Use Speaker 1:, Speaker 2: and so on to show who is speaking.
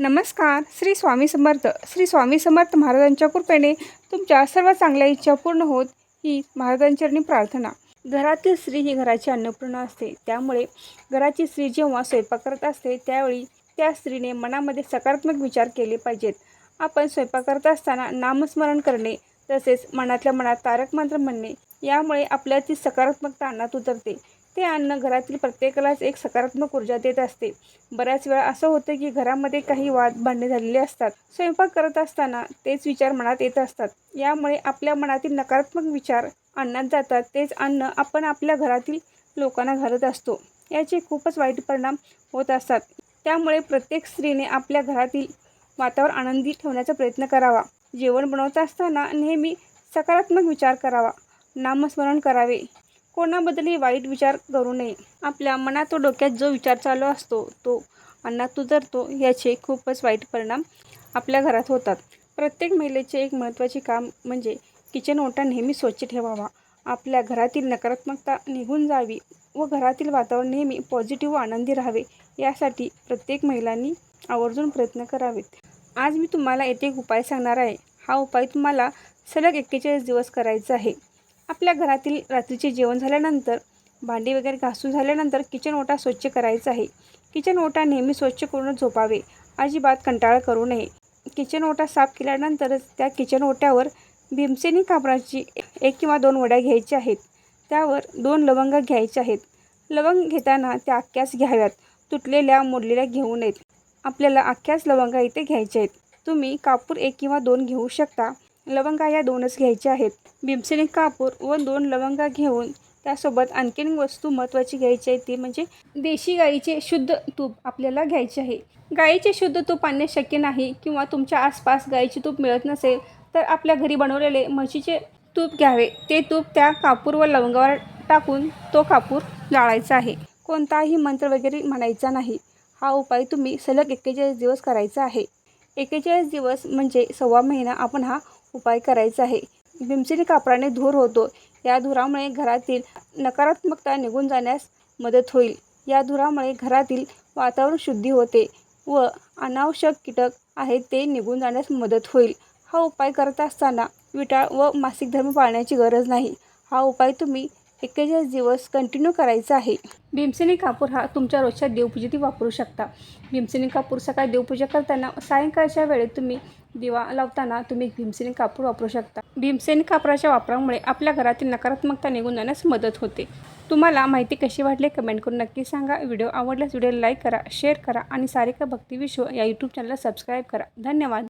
Speaker 1: नमस्कार श्री स्वामी समर्थ. श्री स्वामी समर्थ महाराजांच्या कृपेने तुमच्या सर्व चांगल्या इच्छा पूर्ण होत ही महाराजांचरणी प्रार्थना. घरातील स्त्री ही घराची अन्नपूर्णा असते. त्यामुळे घराची स्त्री जेव्हा स्वयंपाक करत असते त्यावेळी त्या स्त्रीने मनामध्ये सकारात्मक विचार केले पाहिजेत. आपण स्वयंपाक करत असताना नामस्मरण करणे तसेच मनातल्या मनात तारक मंत्र म्हणणे यामुळे आपल्या ती सकारात्मकता अन्नात उतरते. ते अन्न घरातील प्रत्येकालाच एक सकारात्मक ऊर्जा देत असते. बऱ्याच वेळा असं होतं की घरामध्ये काही वाद भांडणे झालेले असतात. स्वयंपाक करत असताना तेच विचार मनात येत असतात. यामुळे आपल्या मनातील नकारात्मक विचार अन्नात जातात. तेच अन्न आपण आपल्या घरातील लोकांना घालत असतो. याचे खूपच वाईट परिणाम होत असतात. त्यामुळे प्रत्येक स्त्रीने आपल्या घरातील वातावरण आनंदी ठेवण्याचा प्रयत्न करावा. जेवण बनवत असताना नेहमी सकारात्मक विचार करावा. नामस्मरण करावे. कोणाबद्दलही वाईट विचार करू नये. आपल्या मनात व डोक्यात जो विचार चालू असतो तो अन्नात उतरतो याचे खूपच वाईट परिणाम आपल्या घरात होतात. प्रत्येक महिलेचे एक महत्त्वाचे काम म्हणजे किचन ओटा नेहमी स्वच्छ ठेवावा. आपल्या घरातील नकारात्मकता निघून जावी व घरातील वातावरण नेहमी पॉझिटिव्ह व आनंदी राहावे यासाठी प्रत्येक महिलांनी आवर्जून प्रयत्न करावेत. आज मी तुम्हाला येथे एक उपाय सांगणार आहे. हा उपाय तुम्हाला सलग एक्केचाळीस दिवस करायचा आहे. आपल्या घरातील रात्रीचे जेवण झाल्यानंतर भांडी वगैरे घासून झाल्यानंतर किचन ओटा स्वच्छ करायचा आहे. किचन ओटा नेहमी स्वच्छ करून झोपावे. अजिबात कंटाळा करू नये. किचन ओटा साफ केल्यानंतरच त्या किचन ओट्यावर भीमसेनी कापडाची एक किंवा दोन वड्या घ्यायच्या आहेत. त्यावर दोन लवंग घ्यायच्या आहेत. लवंग घेताना त्या अख्ख्याच घ्याव्यात. तुटलेल्या मोडलेल्या घेऊ नयेत. आपल्याला अख्ख्याच लवंगा इथे घ्यायच्या आहेत. तुम्ही कापूर एक किंवा दोन घेऊ शकता. लवंगा या दोनच घ्यायच्या आहेत. भीमसेनी कापूर व दोन लवंगा घेऊन त्यासोबत आणखीन वस्तू महत्त्वाची घ्यायची आहे ती म्हणजे देशी गाईचे शुद्ध तूप आपल्याला घ्यायचे आहे. गाईचे शुद्ध तूप आणणे शक्य नाही किंवा तुमच्या आसपास गाईचे तूप मिळत नसेल तर आपल्या घरी बनवलेले म्हशीचे तूप घ्यावे. ते तूप त्या कापूर व लवंगावर टाकून तो कापूर जाळायचा आहे. कोणताही मंत्र वगैरे म्हणायचा नाही. हा उपाय तुम्ही सलग एक्केचाळीस दिवस करायचा आहे. एक्केचाळीस दिवस म्हणजे सव्वा महिना आपण हा उपाय करायचा आहे. भीमसेनी कापडाने धूर होतो. या धुरामुळे घरातील नकारात्मकता निघून जाण्यास मदत होईल. या धुरामुळे घरातील वातावरण शुद्धी होते व अनावश्यक कीटक आहेत ते निघून जाण्यास मदत होईल. हा उपाय करत असताना विटाळ व मासिक धर्म पाळण्याची गरज नाही. हा उपाय तुम्ही एक्केचाळीस दिवस कंटिन्यू करायचा आहे. भीमसेनी कापूर हा तुमच्या रोजच्या देवपूजेतही वापरू शकता. भीमसेनी कापूर सकाळी देवपूजा करताना सायंकाळच्या वेळेत तुम्ही दिवा लावताना तुम्ही भीमसेनी कापूर वापरू शकता. भीमसेनी कापराच्या वापरामुळे आपल्या घरातील नकारात्मकता निघून जाण्यास मदत होते. तुम्हाला माहिती कशी वाटली कमेंट करून नक्की सांगा. व्हिडिओ आवडल्यास व्हिडिओ लाईक करा शेअर करा आणि सारिका भक्ती विश्व या यूट्यूब चॅनलला सबस्क्राईब करा. धन्यवाद.